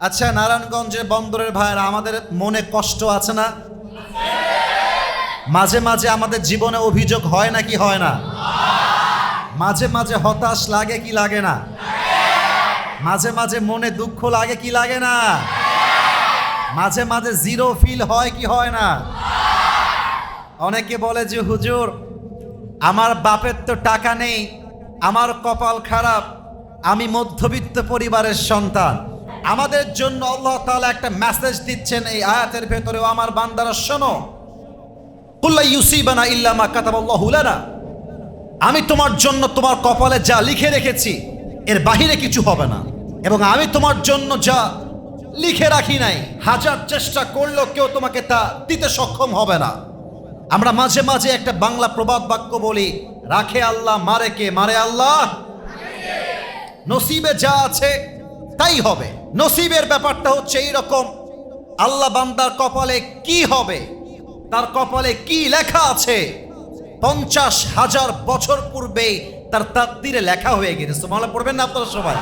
আচ্ছা নারায়ণগঞ্জের বন্দরের ভাইয়েরা, আমাদের মনে কষ্ট আছে না? মাঝে মাঝে আমাদের জীবনে অভিযোগ হয় না কি হয় না? মাঝে মাঝে হতাশ লাগে কি লাগে না? মাঝে মাঝে মনে দুঃখ লাগে কি লাগে না? মাঝে মাঝে জিরো ফিল হয় কি হয় না? অনেকে বলে যে, হুজুর, আমার বাপের তো টাকা নেই, আমার কপাল খারাপ, আমি মধ্যবিত্ত পরিবারের সন্তান। আমাদের জন্য আল্লাহ তাআলা একটা মেসেজ দিচ্ছেন এই আয়াতের ভেতরেও, আমার বান্দারা শোনো। কুল্লা ইউসিবানা ইল্লা মা কাতাবাল্লাহু লানা। আমি তোমার জন্য তোমার কপালে যা লিখে রেখেছি, এর বাহিরে কিছু হবে না। এবং আমি তোমার জন্য যা লিখে রাখি নাই, হাজার চেষ্টা করলেও কেউ তোমাকে তা দিতে সক্ষম হবে না। আমরা মাঝে মাঝে একটা বাংলা প্রবাদ বাক্য বলি, রাখে আল্লাহ, মারে কে? মারে আল্লাহ। নসিবে যা আছে, তাই হবে। নসিবের ব্যাপারটা হচ্ছে এই রকম আল্লাহ বান্দার কপালে কি হবে? তার কপালে কি লেখা আছে? পঞ্চাশ হাজার বছর পূর্বে তার তাকদিরে লেখা হয়ে গেছে সুবহানাল্লাহ পড়বেন না আপনারা সবাই?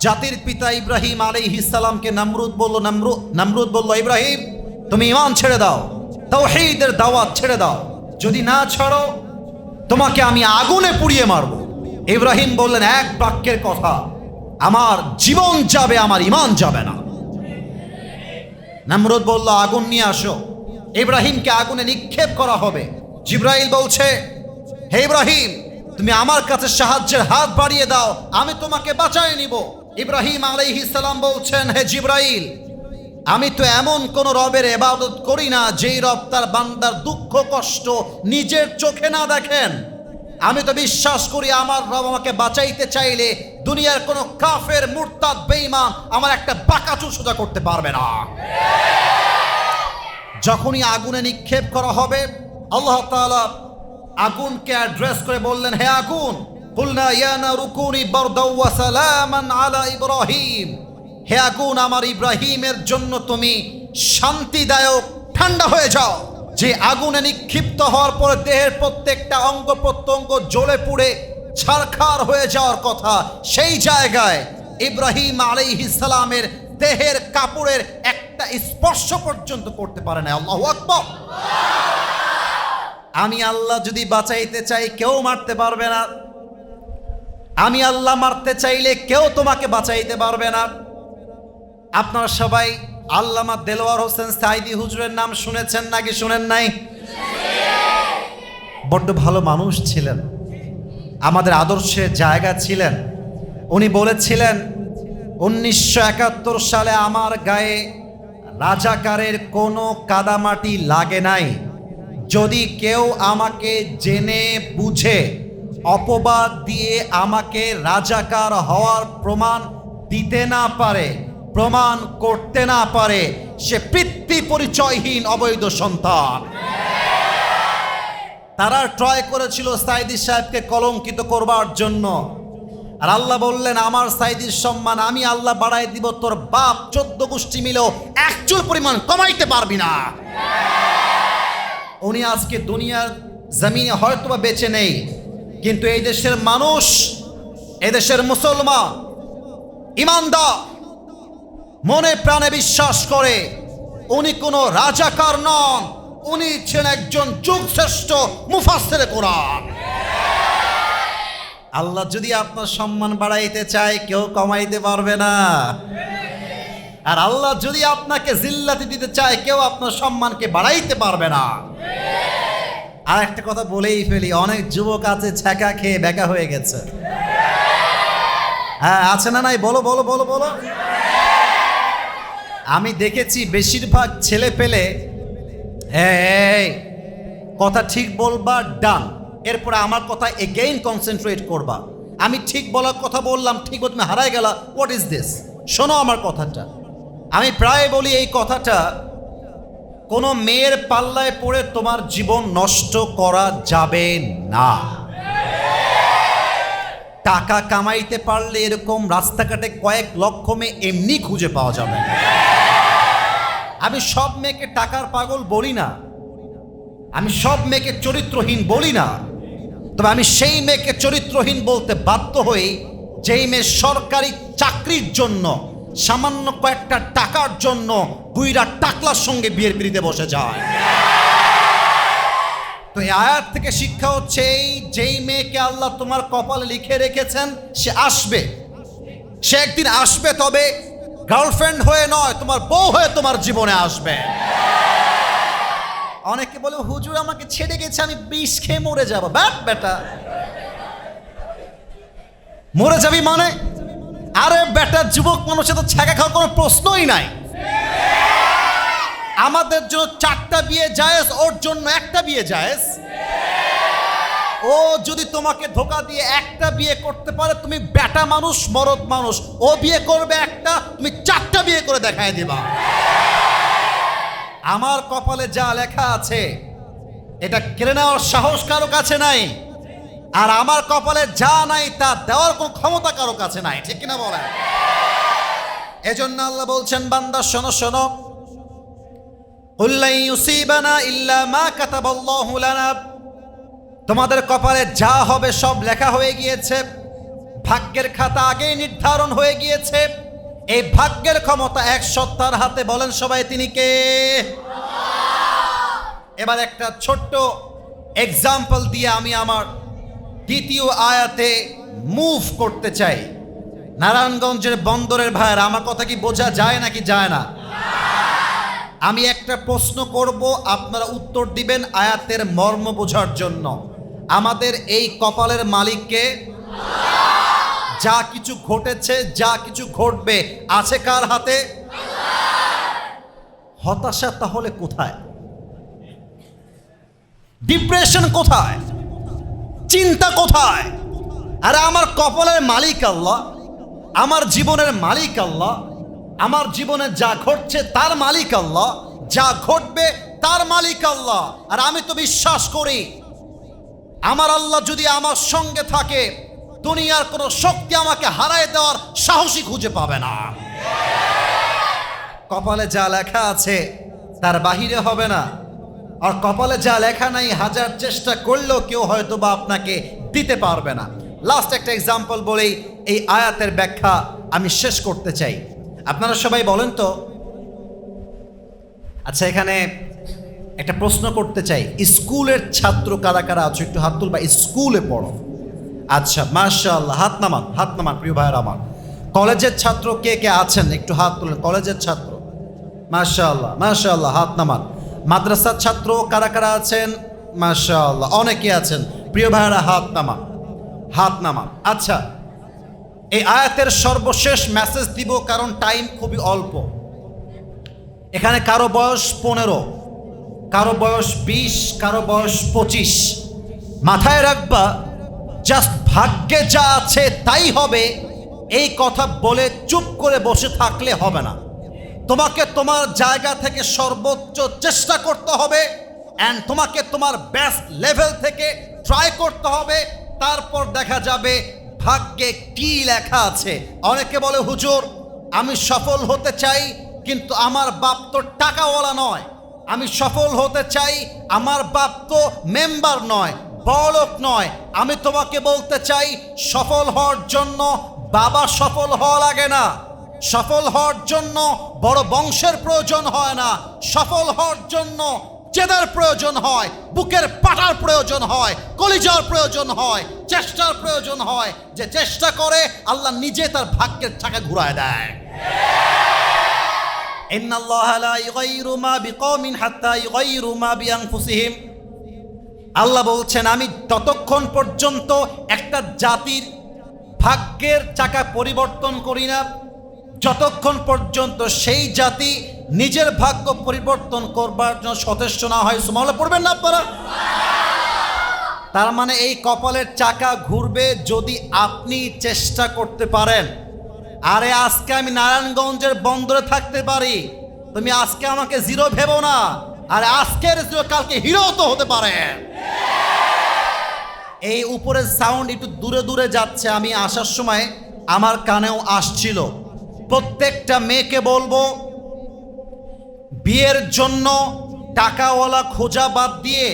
জাতির পিতা ইব্রাহিম আলাইহিস সালামকে নামরুদ বলল, নামরুদ নামরুদ বলল, ইব্রাহিম, তুমি ইমান ছেড়ে দাও। তাওহীদের দাওয়াত ছেড়ে দাও। যদি না ছাড়ো, তোমাকে আমি আগুনে পুড়িয়ে মারব। ইব্রাহিম বললেন, এক বাক্যের কথা আমার জীবন যাবে, আমার ইমান যাবে না। নামরুদ বলল, আগুন নিয়ে আসো। ইব্রাহিমকে আগুনে নিক্ষেপ করা হবে। জিব্রাইল বলছে, হে ইব্রাহিম, তুমি আমার কাছে সাহায্যের হাত বাড়িয়ে দাও, আমি তোমাকে বাঁচায় নিব। ইব্রাহিম আলাইহিস সালাম বলছেন, হে জিব্রাইল, আমি তো এমন কোন রবের এবাদত করি না, যেই রব তার বান্দার দুঃখ, কষ্ট নিজের চোখে না দেখেন। আমি তো বিশ্বাস করি আমার রব আমাকে বাঁচাইতে চাইলে দুনিয়ার কোনো কাফের, মুরতাদ, বেঈমান আমার একটা বাঁকাচু সোজা করতে পারবে না। যখনই আগুনে নিক্ষেপ করা হবে, আল্লাহ তাআলা আগুনকে অ্যাড্রেস করে বললেন, হে আগুন, কুলনা ইয়ানা রুকুনি বারদাও ওয়া সালামান আলা ইব্রাহিম। হে আগুন, আমার ইব্রাহিমের জন্য তুমি শান্তিদায়ক ঠান্ডা হয়ে যাও। যে আগুনে নিক্ষিপ্ত হওয়ার পরে দেহের প্রত্যেকটা অঙ্গ প্রত্যঙ্গ জ্বলে পুড়ে ছারখার হয়ে যাওয়ার কথা, সেই জায়গায় ইব্রাহিম আলাইহিস সালামের দেহের কাপড়ের একটা স্পর্শ পর্যন্ত করতে পারে না। আল্লাহু আকবার। আমি আল্লাহ যদি বাঁচাইতে চাই, কেউ মারতে পারবে না। আমি আল্লাহ মারতে চাইলে কেউ তোমাকে বাঁচাইতে পারবে না। আপনারা সবাই আল্লামা দেলোয়ার হোসেন সাইদি হুজুরের নাম শুনেছেন নাকি শুনেন নাই? বড্ড ভালো মানুষ ছিলেন। আমাদের আদর্শের জায়গা ছিলেন। উনি বলেছিলেন, উনিশশো একাত্তর সালে আমার গায়ে রাজাকারের কোনো কাদামাটি লাগে নাই। যদি কেউ আমাকে জেনে বুঝে, অপবাদ দিয়ে আমাকে রাজাকার হওয়ার প্রমাণ দিতে না পারে প্রমাণ করতে না পারে, সে পিতৃ পরিচয়হীন অবৈধ সন্তান। তারা ট্রয় করেছিল সাইদি সাহেবকে কলঙ্কিত করবার জন্য। আর আল্লাহ বললেন, আমার সাইদির সম্মান আমি আল্লাহ বাড়াই দিব, তোর বাপ চোদ্দ গোষ্ঠী মিলেও একচুল পরিমাণ কমাইতে পারবি না। উনি আজকে দুনিয়ার জমিনে হয়তো বা বেঁচে নেই, কিন্তু এই দেশের মানুষ এদেশের মুসলমান, ইমানদার মনে প্রাণে বিশ্বাস করে, উনি কোনো রাজাকার নন, উনি ছিলেন একজন যুগশ্রেষ্ঠ মুফাসের কোরআন। আল্লাহ যদি আপনার সম্মান বাড়াইতে চায়, কেউ কমাইতে পারবে না। আর আল্লাহ যদি আপনাকে জিল্লাতি দিতে চায়, কেউ আপনার সম্মানকে বাড়াইতে পারবে না। আর একটা কথা বলেই ফেলি, অনেক যুবক আছে, ছ্যাঁকা খেয়ে বেকা হয়ে গেছে। হ্যাঁ আছে না নাই? বলো বলো বলো বলো। আমি দেখেছি বেশিরভাগ ছেলে পেলে কথা ঠিক বলবা ডান এরপরে আমার কথা এগেইন কনসেন্ট্রেট করবা। আমি ঠিক বলার কথা বললাম, ঠিক তুমি হারাই গেলা হোয়াট ইজ দিস শোনো আমার কথাটা। আমি প্রায় বলি এই কথাটা, কোনো মেয়ের পাল্লায় পড়ে তোমার জীবন নষ্ট করা যাবে না। টাকা কামাইতে পারলে এরকম রাস্তাঘাটে কয়েক লক্ষ মেয়ে এমনি খুঁজে পাওয়া যাবে। আমি সব মেয়েকে টাকার পাগল বলি না। আমি সব মেয়েকে চরিত্রহীন বলি না। তবে আমি সেই মেয়েকে চরিত্রহীন বলতে বাধ্য হই, যেই মেয়ে সরকারি চাকরির জন্য, সামান্য কয়েকটা টাকার জন্য বুইরা টাকলার সঙ্গে বিয়ের পিড়িতে বসে যায়। তো আয়াত থেকে শিক্ষা হচ্ছে, এই যেই মেয়েকে আল্লাহ তোমার কপালে লিখে রেখেছেন, সে আসবে। সে একদিন আসবে, তবে গার্লফ্রেন্ড হয়ে নয়, তোমার বউ হয়ে তোমার জীবনে আসবে। অনেকে বলে, হুজুর আমাকে ছেড়ে গেছে, আমি বিষ খেয়ে মরে যাব। ব্যাট বেটা। মরে যাবি মানে? আরে বেটা, যুবক মানুষের তো ছ্যাঁকা খাওয়ার কোনো প্রশ্নই নাই। আমাদের জন্য চারটা বিয়ে জায়েজ, ওর জন্য একটা বিয়ে জায়েজ? ও যদি তোমাকে ধোকা দিয়ে একটা বিয়ে করতে পারে, তুমি বেটা মানুষ, মরদ মানুষ, ও বিয়ে করবে একটা, তুমি চারটা বিয়ে করে দেখায় দিবা। আমার কপালে যা লেখা আছে, এটা কেড়ে নেওয়ার সাহস কারও কাছে নাই। আর আমার কপালে যা নাই, তা দেওয়ার কোনো ক্ষমতা কারও কাছে নাই, ঠিক কিনা বলেন? এজন্য আল্লাহ বলছেন, বান্দা, শোনো শোনো। তোমাদের কপালে যা হবে সব লেখা হয়ে গিয়েছে। ভাগ্যের খাতা আগেই নির্ধারণ হয়ে গিয়েছে। এই ভাগ্যের ক্ষমতা এক সত্তার হাতে বলেন সবাই তিনি কে? এবার একটা ছোট্ট এক্সাম্পল দিয়ে আমি আমার দ্বিতীয় আয়াতে মুভ করতে চাই। নারায়ণগঞ্জের বন্দরের ভাইয়ের, আমার কথা কি বোঝা যায় নাকি যায় না? আমি একটা প্রশ্ন করব, আপনারা উত্তর দিবেন আয়াতের মর্ম বোঝার জন্য। আমাদের এই কপালের মালিককে যা কিছু ঘটেছে, যা কিছু ঘটবে, আছে কার হাতে? হতাশা তাহলে কোথায়? ডিপ্রেশন কোথায়? চিন্তা কোথায়? আরে আমার কপালের মালিক আল্লাহ, আমার জীবনের মালিক আল্লাহ আমার জীবনে যা ঘটছে তার মালিক আল্লাহ, যা ঘটবে তার মালিক আল্লাহ। আর আমি তো বিশ্বাস করি, আমার আল্লাহ যদি আমার সঙ্গে থাকে, দুনিয়ার কোনো শক্তি আমাকে হারায় দেওয়ার সাহসী খুঁজে পাবে না। কপালে যা লেখা আছে, তার বাহিরে হবে না। আর কপালে যা লেখা নাই, হাজার চেষ্টা করলেও কেউ হয়তো বা আপনাকে দিতে পারবে না। লাস্ট একটা এক্সাম্পল বলেই এই আয়াতের ব্যাখ্যা আমি শেষ করতে চাই। আপনারা সবাই বলেন তো? আচ্ছা এখানে একটা প্রশ্ন করতে চাই। স্কুলের ছাত্র কারা কারা আছো? একটু হাত তুলবা। স্কুলে পড়ো। আচ্ছা মাশাআল্লাহ, হাত নামান হাত নামান, প্রিয় ভাইয়ের আমার। কলেজের ছাত্র কে কে আছেন? একটু হাত তুলেন। কলেজের ছাত্র। মাশাআল্লাহ মাশাআল্লাহ, হাত নামান। মাদ্রাসার ছাত্র কারা কারা আছেন? মাশাআল্লাহ, অনেকে আছেন। প্রিয় ভাইয়েরা, হাত নামান হাত নামান। আচ্ছা এই আয়াতের সর্বশেষ মেসেজ দিব কারণ টাইম খুবই অল্প। এখানে কারও বয়স পনেরো, কারও বয়স বিশ, কারও বয়স পঁচিশ। মাথায় রাখবা জাস্ট ভাগ্যে যা আছে তাই হবে, এই কথা বলে চুপ করে বসে থাকলে হবে না। তোমাকে তোমার জায়গা থেকে সর্বোচ্চ চেষ্টা করতে হবে অ্যান্ড তোমাকে তোমার বেস্ট লেভেল থেকে ট্রাই করতে হবে। তারপর দেখা যাবে ভাগ্যে কি লেখা আছে? অনেকে বলে, হুজুর, আমি সফল হতে চাই, কিন্তু আমার বাপ তো টাকাওয়ালা নয়। আমি সফল হতে চাই, আমার বাপ তো মেম্বার নয়, বড়লোক নয়। আমি তোমাকে বলতে চাই, সফল হওয়ার জন্য বাবা সফল হওয়া লাগে না। সফল হওয়ার জন্য বড় বংশের প্রয়োজন হয় না। সফল হওয়ার জন্য জেদার প্রয়োজন হয়, বুকের পাটার প্রয়োজন হয়, কলিজার প্রয়োজন হয়, চেষ্টার প্রয়োজন হয়। যে চেষ্টা করে, আল্লাহ নিজে তার ভাগ্যের চাকা ঘুরায় দেয়। আল্লাহ বলছেন, আমি ততক্ষণ পর্যন্ত একটা জাতির ভাগ্যের চাকা পরিবর্তন করি না। যতক্ষণ পর্যন্ত সেই জাতি নিজের ভাগ্য পরিবর্তন করবার জন্য সচেষ্ট না হয় সুমালে পড়বেন না আপনারা? তার মানে এই কপালের চাকা ঘুরবে যদি আপনি চেষ্টা করতে পারেন। আরে আজকে আমি নারায়ণগঞ্জের বন্দরে থাকতে পারি। তুমি আজকে আমাকে জিরো ভেবো না। আর আজকের জিরো, কালকে হিরো তো হতে পারে। এই উপরের সাউন্ড একটু দূরে দূরে যাচ্ছে, আমি আসার সময় আমার কানেও আসছিল। প্রত্যেকটা মেয়েকে বলব, বিয়ের জন্য টাকাওয়ালা খোঁজা বাদ দিয়ে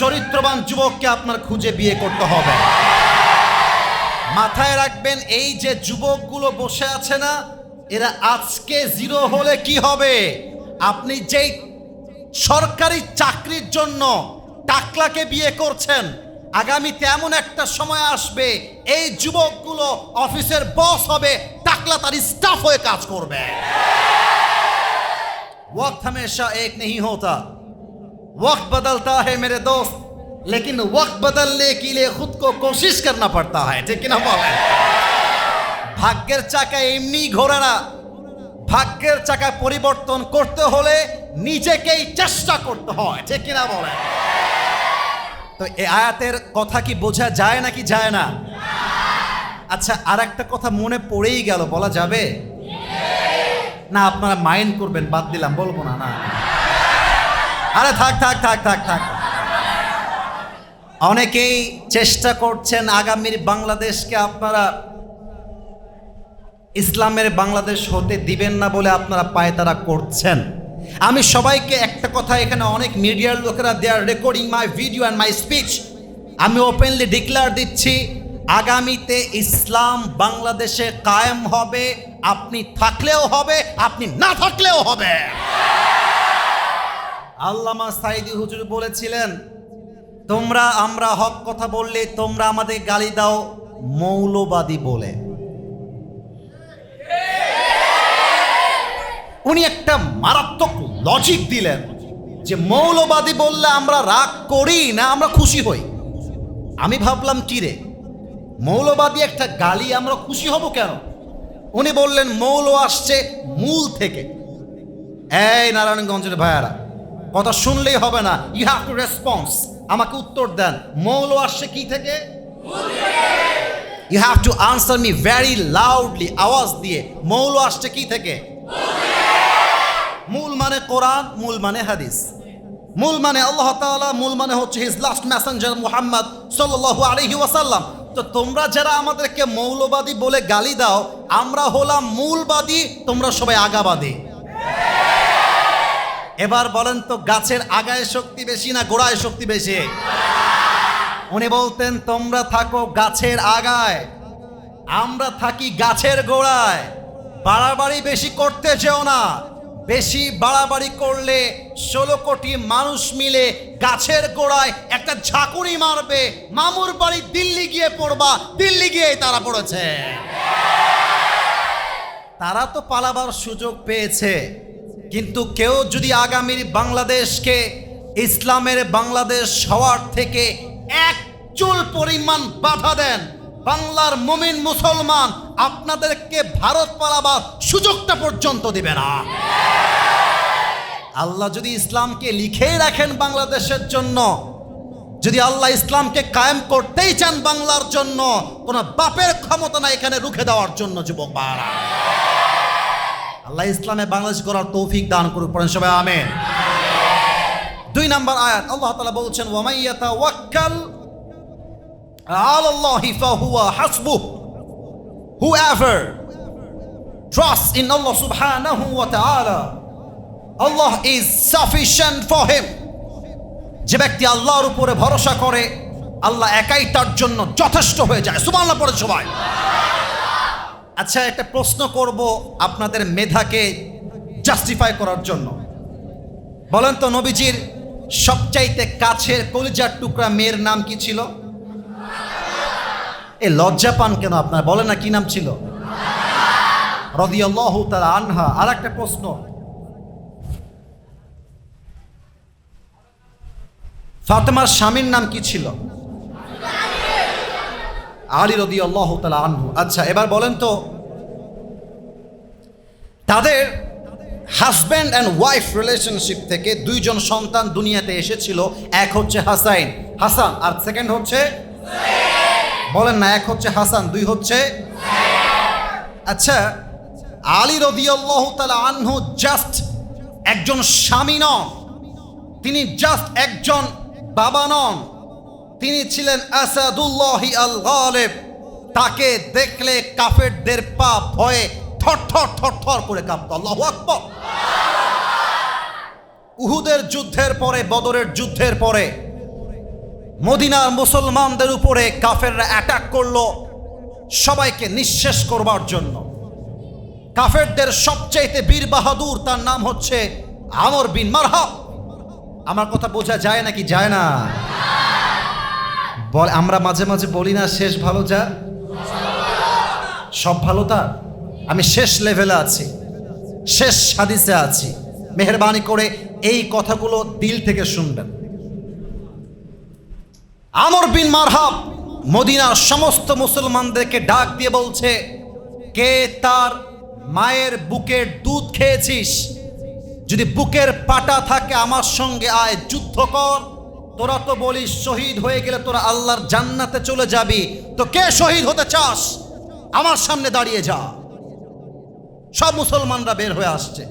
চরিত্রবান যুবককে আপনার খুঁজে বিয়ে করতে হবে। মাথায় রাখবেন, এই যে যুবকগুলো বসে আছে না, এরা আজকে জিরো হলে কি হবে? আপনি যেই সরকারি চাকরির জন্য টাকলাকে বিয়ে করছেন, আগামীতে এমন একটা সময় আসবে, এই যুবকগুলো অফিসের বস হবে টাকলা তার স্টাফ হয়ে কাজ করবে वक्त हमेशा एक नहीं होता वक्त बदलता है मेरे दोस्त लेकिन वक्त बदलने के लिए खुद को कोशिश करना पड़ता है ठीक है ना বলেন ভাগ্যের চাকা এমনি ঘোরে না ভাগ্যের চাকা পরিবর্তন করতে হলে নিজেকেই চেষ্টা করতে হয় ঠিক কিনা বলেন তো এই আয়াতের কথা কি বোঝা যায় নাকি যায় না আচ্ছা আর একটা কথা মনে পড়েই গেল, বলা যাবে? না, আপনারা মাইন্ড করবেন, বাদ দিলাম, বলব না না। আরে থাক থাক থাক থাক থাক। অনেকেই চেষ্টা করছেন আগামীর বাংলাদেশকে আপনারা ইসলামের বাংলাদেশ হতে দিবেন না বলে আপনারা পায়তারা করছেন। আমি সবাইকে একটা কথা এখানে অনেক মিডিয়ার লোকেরা they are recording my video and my speech আমি ওপেনলি ডিক্লেয়ার দিচ্ছি আগামীতে ইসলাম বাংলাদেশে কায়েম হবে, আপনি থাকলেও হবে, আপনি না থাকলেও হবে। আল্লামা সাইদি হুজুর বলেছিলেন, তোমরা, আমরা হক কথা বললে তোমরা আমাদের গালি দাও মৌলবাদী বলে। উনি একটা মারাত্মক লজিক দিলেন যে মৌলবাদী বললে আমরা রাগ করি না, আমরা খুশি হই। আমি ভাবলাম, কি রে? মৌলবাদী একটা গালি আমরা খুশি হব কেন? উনি বললেন, মৌল আসছে মূল থেকে। এই নারায়ণগঞ্জের ভাইয়ারা, কথা শুনলেই হবে না। ইউ হ্যাভ টু রেসপন্স আমাকে উত্তর দেন। মৌল আসছে কি থেকে? You have to answer me very loudly আওয়াজ দিয়ে। মৌল আসছে কি থেকে? মূল মানে কোরআন, মূল মানে হাদিস। মূল মানে আল্লাহ তাআলা, মূল মানে হচ্ছে হিজ লাস্ট মেসেঞ্জার মুহাম্মদ সাল্লাল্লাহু আলাইহি ওয়াসাল্লাম। তো তোমরা যারা আমাদেরকে মৌলবাদী বলে গালি দাও, আমরা হলাম মূলবাদী, তোমরা সবাই আগাবাদী। এবার বলেন তো গাছের আগায় শক্তি বেশি না গোড়ায় শক্তি বেশি? উনি বলতেন, তোমরা থাকো গাছের আগায়, আমরা থাকি গাছের গোড়ায়। বাড়াবাড়ি বেশি করতে চেও না। বেশি বাড়াবাড়ি করলে ষোলো কোটি মানুষ মিলে গাছের গোড়ায় একটা ঝাঁকুনি মারবে। মামুর বাড়ি দিল্লি গিয়ে পড়বা। দিল্লি গিয়ে তারা পড়েছে। তারা তো পালাবার সুযোগ পেয়েছে। কিন্তু কেউ যদি আগামীর বাংলাদেশকে ইসলামের বাংলাদেশ হওয়ার থেকে এক চুল পরিমাণ বাধা দেন বাংলার মমিন মুসলমান আপনাদেরকে ভারত পালাবার সুযোগটা পর্যন্ত দিবে না। আল্লাহ যদি ইসলামকে লিখেই রাখেন বাংলাদেশের জন্য, যদি আল্লাহ ইসলামকে কায়েম করতেই চান বাংলার জন্য, কোন বাপের ক্ষমতা না এখানে রুখে দেওয়ার জন্য, যুবক ভাইরা আল্লাহ ইসলামে বাংলাদেশ করার তৌফিক দান করুক, পড়েন সবাই, আমেন। দুই নাম্বার আয়াত, আল্লাহ তাআলা বলছেন ওয়ামাইয়াতা ওয়াক্কাল whoever trusts in Allah subhanahu wa ta'ala, Allah is sufficient for him. যে ব্যক্তি আল্লাহর উপরে ভরসা করে, আল্লাহ একাই তার জন্য যথেষ্ট হয়ে যায়। সুবহানাল্লাহ পড়ে সবাই। আচ্ছা একটা প্রশ্ন করব আপনাদের মেধাকে জাস্টিফাই করার জন্য। বলেন তো নবীজির সবচাইতে কাছের কলিজার টুকরা মেয়ের নাম কি ছিল? এ লজ্জা পান কেন আপনার? বলেন না কি নাম ছিল? রদিয়াল্লাহু তাআলা আনহা। আর একটা প্রশ্ন। ফাতেমার স্বামীর নাম কি ছিল? আলী রদি আল্লাহ তালা আনহু। আচ্ছা এবার বলেন তো, তাদের হাজব্যান্ড অ্যান্ড ওয়াইফ রিলেশনশিপ থেকে দুইজন সন্তান দুনিয়াতে এসেছিল। এক হচ্ছে হাসাইন। হাসান, আর সেকেন্ড হচ্ছে বলেন না, এক হচ্ছে হাসান, দুই হচ্ছে আচ্ছা আলী রদি তালা আনহু জাস্ট একজন স্বামী নন। তিনি জাস্ট একজন বাবা নন। তিনি ছিলেন আসাদুল্লাহি আল গালেব তাকে দেখলে কাফেরদের পা ভয়ে থর থর থর থর করে কাঁপত। আল্লাহু আকবার। উহুদের যুদ্ধের পরে, বদরের যুদ্ধের পরে মদিনার মুসলমানদের উপরে কাফেররা অ্যাটাক করল সবাইকে নিঃশেষ করবার জন্য। কাফেরদের সবচাইতে বীর বাহাদুর তার নাম হচ্ছে আমর বিন মারহাব। আমার কথা বোঝা যায় নাকি যায় না? বল, আমরা মাঝে মাঝে বলি না শেষ ভালো যা? সব ভালো তার আমি শেষ লেভেলে আছি, শেষ হাদিসে আছি। মেহরবানি করে এই কথাগুলো দিল থেকে শুনবেন। আমর বিন মারহাব মদিনার সমস্ত মুসলমানদেরকে ডাক দিয়ে বলছে, কে তার মায়ের বুকের দুধ খেয়েছিস? যদি বুকের পাটা থাকে আমার সঙ্গে আয়, যুদ্ধ কর। তোরা তো বলিস শহীদ হয়ে গেলে তোরা আল্লাহর জান্নাতে চলে যাবি। তো কে শহীদ হতে চাস? আমার সামনে দাঁড়িয়ে যা। সব মুসলমানরা বের হয়ে আসছে।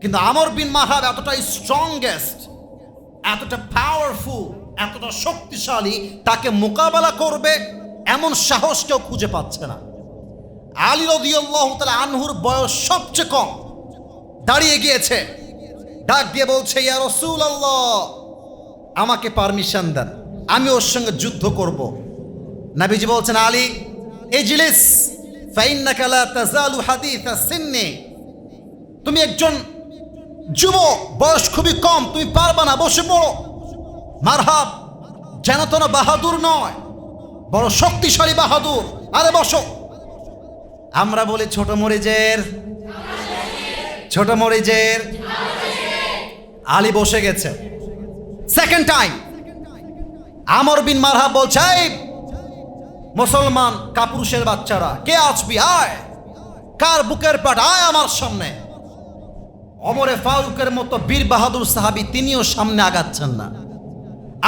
কিন্তু আমর বিন মাহাব এতটা স্ট্রংগেস্ট এতটা পাওয়ারফুল এতটা শক্তিশালী তাকে মোকাবেলা করবে এমন সাহস কেউ খুঁজে পাচ্ছে না। আলী রদিয়াল্লাহ তাআলা আনহুর বয়স সবচেয়ে কম। দাঁড়িয়ে গিয়েছে। ডাক দিয়ে বলছে, ইয়া রসুল আল্লাহ আমাকে পারমিশন দেন, আমি ওর সঙ্গে যুদ্ধ করব। নাবিজি বলছেন, আলী সিন্নি। তুমি একজন যুবক, বয়স খুবই কম, তুমি পারবা না, বসে পড়ো। মারহাব, যেন তোর বাহাদুর নয়, বড় শক্তিশালী বাহাদুর। আরে বসো। আমরা বলি ছোট মরিজের ছোট মরিজের আলী বসে গেছে। সেকেন্ড টাইম আমর বিন মারহাব বলছে মুসলমান কাপুরুষের বাচ্চারা, কে আসবি আয় কার বুকের পাট? আয় আমার সামনে। অমরে ফারুকের মতো বীর বাহাদুর সাহাবি তিনিও সামনে আগাচ্ছেন না।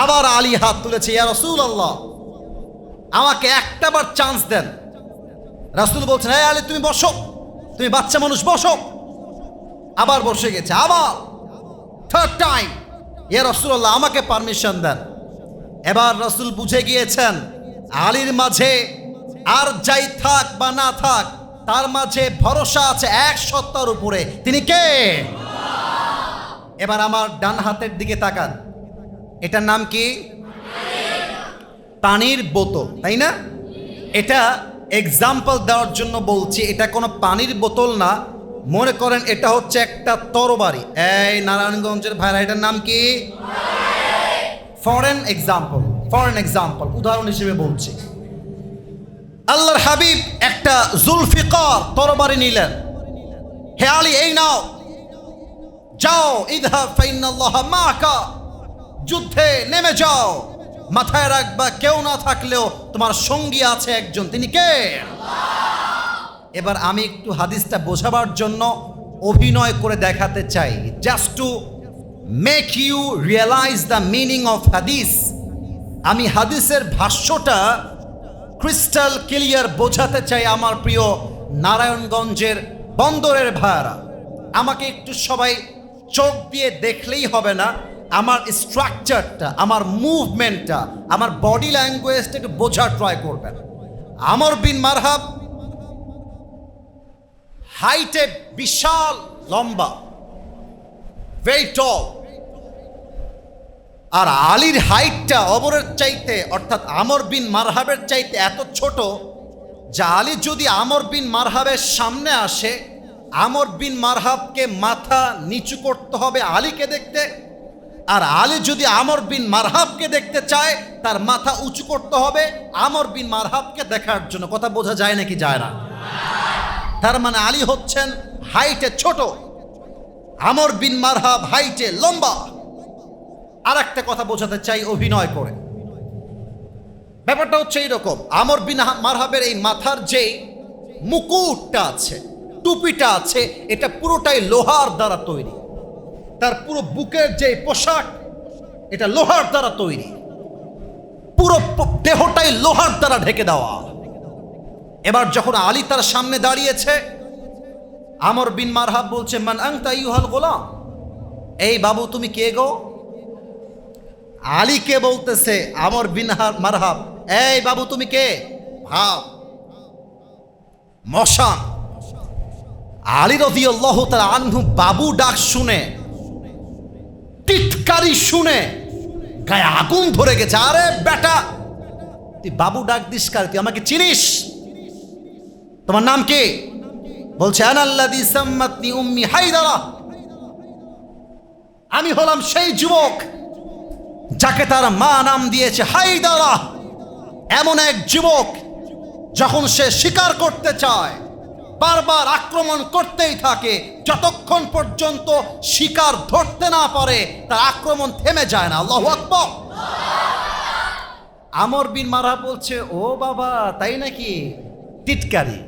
আবার আলী হাত তুলেছে, ইয়া রসুল আল্লাহ আমাকে একটাবার চান্স দেন। রাসুল বলছেন হ্যাঁ আলী, তুমি বসো, তুমি বাচ্চা মানুষ, বসো। আবার বসে গেছে, আবার থার্ড টাইম ইয়া রসুল্লাহ আমাকে পারমিশন দেন। এবার রসুল বুঝে গিয়েছেন, আলীর মাঝে আর যাই থাক বা না থাক, তার মাঝে ভরসা আছে এক সত্তার উপরে। তিনি কে? এবার আমার ডান হাতের দিকে তাকান। এটার নাম কি? পানির বোতল, তাই না? এটা এক্সাম্পল দেওয়ার জন্য বলছি, এটা কোনো পানির বোতল না। মনে করেন এটা হচ্ছে একটা তরবারি। এই নারায়ণগঞ্জের ভাইরা, এটার নাম কি? ফরেন এক্সাম্পল ফরেন এক্সাম্পল উদাহরণ হিসেবে বলছি। আল্লাহর হাবিব একটা জুলফিকর তরবারি নিলেন। হে আলী, এই নাও। যাও ইদহা ফাইনাল্লাহ মাকা। যুদ্ধে নেমে যাও। মাথায় রাখবা, কেউ না থাকলেও তোমার সঙ্গী আছে একজন। তিনি কে? এবার আমি একটু হাদিসটা বোঝাবার জন্য অভিনয় করে দেখাতে চাই। Just to make you realise the meaning of hadith আমি হাদিসের ভাষ্যটা ক্রিস্টাল ক্লিয়ার বোঝাতে চাই আমার প্রিয় নারায়ণগঞ্জের বন্দরের ভাইয়ারা। আমাকে একটু সবাই চোখ দিয়ে দেখলেই হবে না। আমার স্ট্রাকচারটা আমার মুভমেন্টটা আমার বডি ল্যাঙ্গুয়েজটা একটু বোঝার ট্রাই করবেন। আমর বিন মারহাব হাইটে বিশাল, লম্বা ভেরি টল আর আলীর হাইটটা অমরের চাইতে, অর্থাৎ আমর বিন মারহাবের চাইতে এত ছোট, যে আলী যদি আমর বিন মারহাবের সামনে আসে, আমর বিন মারহাবকে মাথা নিচু করতে হবে আলীকে দেখতে আর আলী যদি আমর বিন মারহাবকে দেখতে চায়, তার মাথা উঁচু করতে হবে আমর বিন মারহাবকে দেখার জন্য। কথা বোঝা যায় নাকি যায় না? তার মানে আলী হচ্ছেন হাইটে ছোট, আমর বিন মারহাব হাইটে লম্বা। আর একটা কথা বোঝাতে চাই অভিনয় করে। ব্যাপারটা হচ্ছে এইরকম, আমর বিন মারহাবের এই মাথার যে মুকুটটা আছে, টুপিটা আছে, এটা পুরোটাই লোহার দ্বারা তৈরি। তার পুরো বুকের যে পোশাক, এটা লোহার দ্বারা তৈরি। পুরো দেহটাই লোহার দ্বারা ঢেকে দেওয়া। এবার যখন আলী তার সামনে দাঁড়িয়েছে, আমর বিন মারহাব বলছে, মান আংতা ইউহাল গোলাম? এই বাবু, তুমি কে গো? আলীকে বলতেছে আমর বিন মারহাব, এই বাবু, তুমি কে? ভাব মশান। আলী রদিয়াল্লাহ তার আনহু বাবু ডাক শুনে টিটকারি শুনে গায়ে আগুন ধরে গেছে। আরে বেটা, তুই বাবু ডাক দিস কার? তুই আমাকে চিনিস? তোমার নাম কি? বলছে উম্মি হায়দারা। আমি হলাম সেই যুবক যাকে তার মা নাম দিয়েছে হায়দারা। এমন এক যুবক যখন সে শিকার করতে চায় বারবার আক্রমণ করতেই থাকে। যতক্ষণ পর্যন্ত শিকার ধরতে না পারে, তার আক্রমণ থেমে যায় না। আল্লাহ আকবর। আমর বিন মারা বলছে, ও বাবা, তাই নাকি? টিটকারি।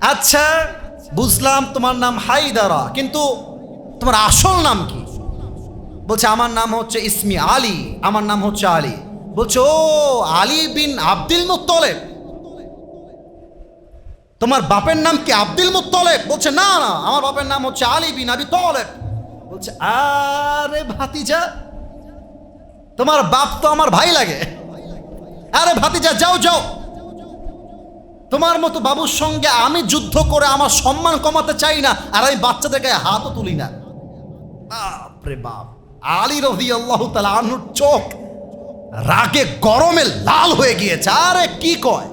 আচ্ছা বুঝলাম তোমার নাম হাইদারা কিন্তু তোমার আসল নাম কি? বলছে, আমার নাম হচ্ছে ইসমি আলী, আমার নাম হচ্ছে আলী। বলছে, ও আলী বিন আব্দুল মুত্তলেব। তোমার বাপের নাম কি আব্দুল মুত্তলেব? বলছে, না না, আমার বাপের নাম হচ্ছে আলী বিন আবি তলেব। বলছে, আরে ভাতিজা, তোমার বাপ তো আমার ভাই লাগে। আরে ভাতিজা, যাও যাও। তোমার মতো বাবুর সঙ্গে আমি যুদ্ধ করে আমার সম্মান কমাতে চাই না, আর আমি বাচ্চাদের গায়ে হাতও তুলি না। বাপরে বাপ, আলী রহি আল্লাহ তালা আনুর চোখ রাগে গরমে লাল হয়ে গিয়েছে। আরে কি কয়?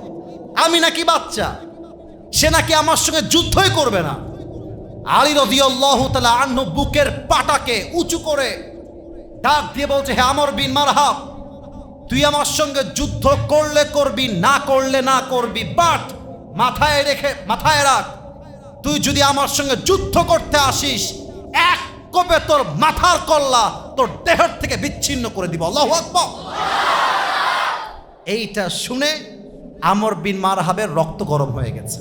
আমি নাকি বাচ্চা? সে নাকি আমার সঙ্গে যুদ্ধই করবে না। আলী রদি আল্লাহ তালা আন্ন বুকের পাটাকে উঁচু করে ডাক দিয়ে বলছে, হে আমর বিন মারহাব, তুই আমার সঙ্গে যুদ্ধ করলে করবি, না করলে না করবি বাট মাথায় রেখে, মাথায় রাখ, তুই যদি আমার সঙ্গে যুদ্ধ করতে আসিস, এক কোপে তোর মাথার কল্লা তোর দেহের থেকে বিচ্ছিন্ন করে দিব। আল্লাহু এইটা শুনে আমর বিন মারহাবের রক্ত গরম হয়ে গেছে।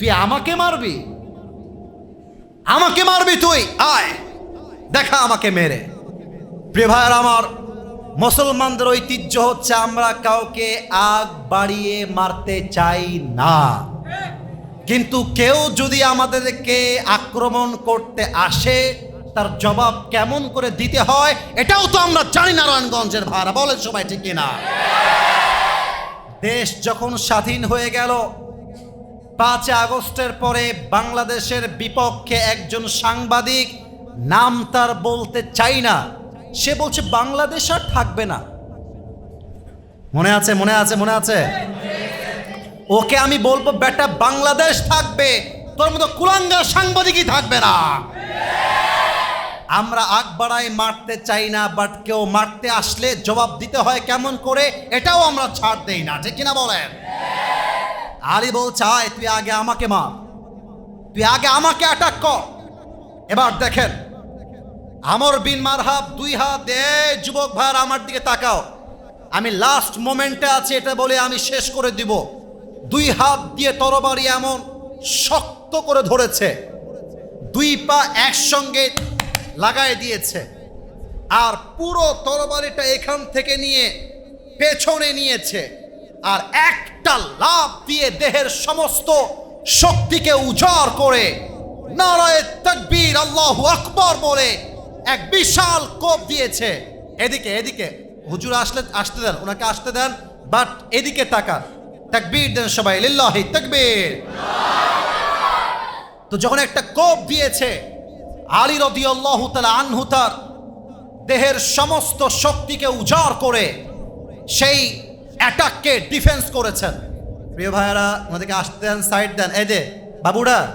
তুই আমাকে মারবি? আমাকে মারবি তুই? আয়। দেখা আমাকে মেরে। প্রিয় আমার মুসলমানদের ঐতিহ্য হচ্ছে আমরা কাউকে আগ বাড়িয়ে মারতে চাই না। কিন্তু কেউ যদি আমাদেরকে আক্রমণ করতে আসে, তার জবাব কেমন করে দিতে হয়, এটাও তো আমরা জানি নারায়ণগঞ্জের ভাড়া বলেন সবাই ঠিক কিনা? দেশ যখন স্বাধীন হয়ে গেল পাঁচ আগস্টের পরে বাংলাদেশের বিপক্ষে একজন সাংবাদিক নাম তার বলতে চাই না। সে বলছে, বাংলাদেশ আর থাকবে না। মনে আছে মনে আছে মনে আছে? ওকে আমি বলব, বেটা, বাংলাদেশ থাকবে। তোর মতো কুলাঙ্গার সাংবাদিকই থাকবে না। আমরা আগ বাড়াই মারতে চাই না, বাট কেউ মারতে আসলে জবাব দিতে হয় কেমন করে, এটাও আমরা ছাড় দেই না। ঠিক কিনা বলেন? আলী বলছে আয় তুই আগে আমাকে মার। তুই আগে আমাকে অ্যাটাক কর। এবার দেখেন, আমর বিন মারহাব দুই হাত দে যুবক ভাইয়ার আমার দিকে তাকাও। আমি লাস্ট মোমেন্টে আছি, এটা বলে আমি শেষ করে দিব। দুই হাত দিয়ে তরবারি এমন শক্ত করে ধরেছে, দুই পা একসঙ্গে লাগায় দিয়েছে। আর পুরো তরবারিটা এখান থেকে নিয়ে পেছনে নিয়েছে। আর একটা লাভ দিয়ে দেহের সমস্ত শক্তিকে উজাড় করে নারায় তকবীর আল্লাহ আকবর বলে এক বিশাল কোপ দিয়েছে। এদিকে এদিকে। হুজুর আসলে, আসতে দেন, ওনাকে আসতে দেন, বাট এদিকে তাকান। তাকবীর দেন সবাই, লিল্লাহি তাকবীর। তো যখন একটা কোপ দিয়েছে, আলী রদি আল্লাহ তালা আনহু তার দেহের সমস্ত শক্তিকে উজাড় করে সেই অ্যাটাককে ডিফেন্স করেছেন। প্রিয় ভাইয়েরা ওনাদেরকে আসতে দেন, সাইড দেন। এই যে, বাবুরা,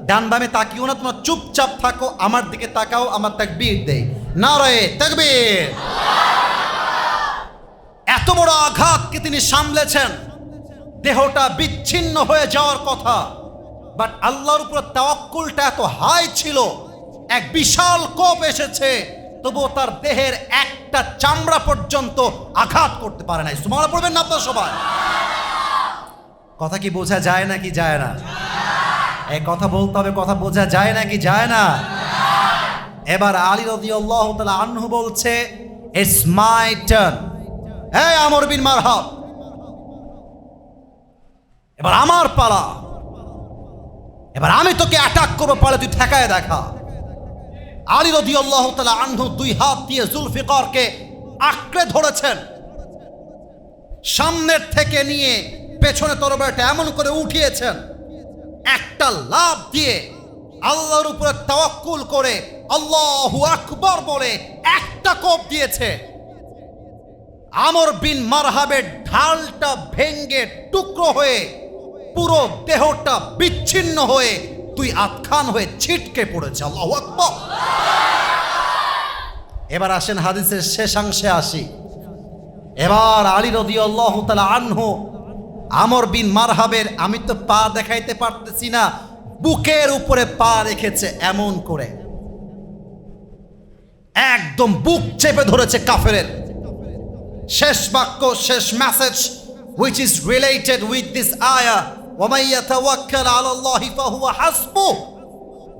ডান বামে তাকিও না, তোমরা চুপচাপ থাকো, আমার দিকে তাকাও, আমার তাকবীর দেই। না রয়ে তাকবীর। এত বড় আঘাতকে তিনি সামলেছেন। দেহটা বিচ্ছিন্ন হয়ে যাওয়ার কথা। বাট আল্লাহর উপর তাওয়াক্কুলটা এত হাই ছিল, এক বিশাল কোপ এসেছে। তবুও তার দেহের একটা চামড়া পর্যন্ত আঘাত করতে পারে নাই। সুমারা পড়বেন না আপনার সবাই। কথা কি বোঝা যায় না কি যায় না? এই কথা বলতে হবে, কথা বোঝা যায় না কি যায় না? এবার আলী রদি আল্লাহ আনহু বলছে ইটস মাই টার্ন হ্যাঁ আমর বিন মারহাব। এবার আমার পালা। এবার আমি তোকে অ্যাটাক করব পারে তুই ঠেকায় দেখা। আলী রদি আল্লাহ তালা আন্ধু দুই হাত দিয়ে জুলফিকারকে আঁকড়ে ধরেছেন। সামনের থেকে নিয়ে পেছনে তরবারটা এমন করে উঠিয়েছেন, একটা লাভ দিয়ে আল্লাহর উপরে তাওয়াক্কুল করে আল্লাহু আকবর বলে একটা কোপ দিয়েছে। আমর বিন মারহাবের ঢালটা ভেঙ্গে টুকরো হয়ে পুরো দেহটা বিচ্ছিন্ন হয়ে তুই আতখান হয়ে ছিটকে পড়েছে, আল্লাহু আকবার। এবার আসেন হাদিসের শেষাংশে আসি। এবার আলী রদি আল্লাহ তালা আনহু, আমর বিন মারহাবের, আমি তো পা দেখাইতে পারতেছি না, বুকের উপরে পা রেখেছে এমন করে। একদম বুক চেপে ধরেছে কাফেরের। শেষ বাক্য, শেষ message which is related with this আয়া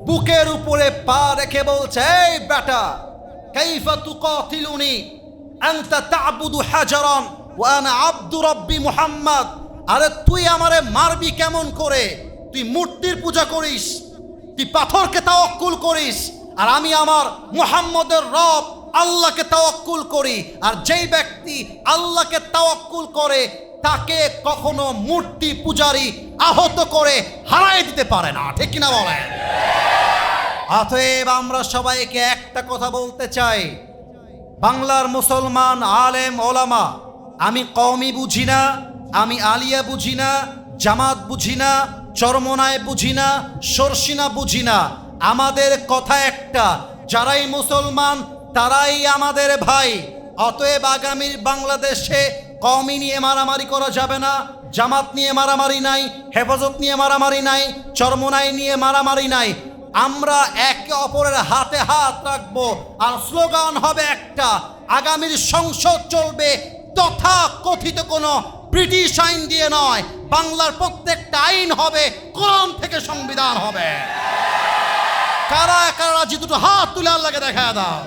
বুকের উপরে পা রেখে বলছে, এই বেটা, কাইফা তুকাতিলুনি, আনতা তা'বুদু হাজারান, ওয়া আনা আব্দু রাব্বি মুহাম্মদ। আরে তুই আমারে মারবি কেমন করে? তুই মূর্তির পূজা করিস, তুই পাথরকে তাওয়াক্কুল করিস, আর আমি আমার মুহাম্মদের রব আল্লাহকে তাওয়াক্কুল করি। আর যেই ব্যক্তি আল্লাহকে তাওয়াক্কুল করে তাকে কখনো মূর্তি পূজারি আহত করে হারাই দিতে পারে না। ঠিক কিনা বলেন? অতএব আমরা সবাইকে একটা কথা বলতে চাই। বাংলার মুসলমান, আলেম, ওলামা, আমি কওমি বুঝি না, আমি আলিয়া বুঝি না, জামাত বুঝি না, চরমনায় বুঝি না, সরসিনা বুঝি না। আমাদের কথা একটা, যারাই মুসলমান তারাই আমাদের ভাই। অতএব আগামীর বাংলাদেশে কওমি নিয়ে মারামারি করা যাবে না, জামাত নিয়ে মারামারি নাই, হেফাজত নিয়ে মারামারি নাই, চরমনাই নিয়ে মারামারি নাই। আমরা একে অপরের হাতে হাত রাখব, আর স্লোগান হবে একটা, আগামীর সংসদ চলবে তথা কথিত কোনো ব্রিটিশ আইন দিয়ে নয়, বাংলার প্রত্যেকটা আইন হবে, কোরআন থেকে সংবিধান হবে। কারা কারা রাজি? দুটো হাত তুলে আল্লাহকে দেখা দাও।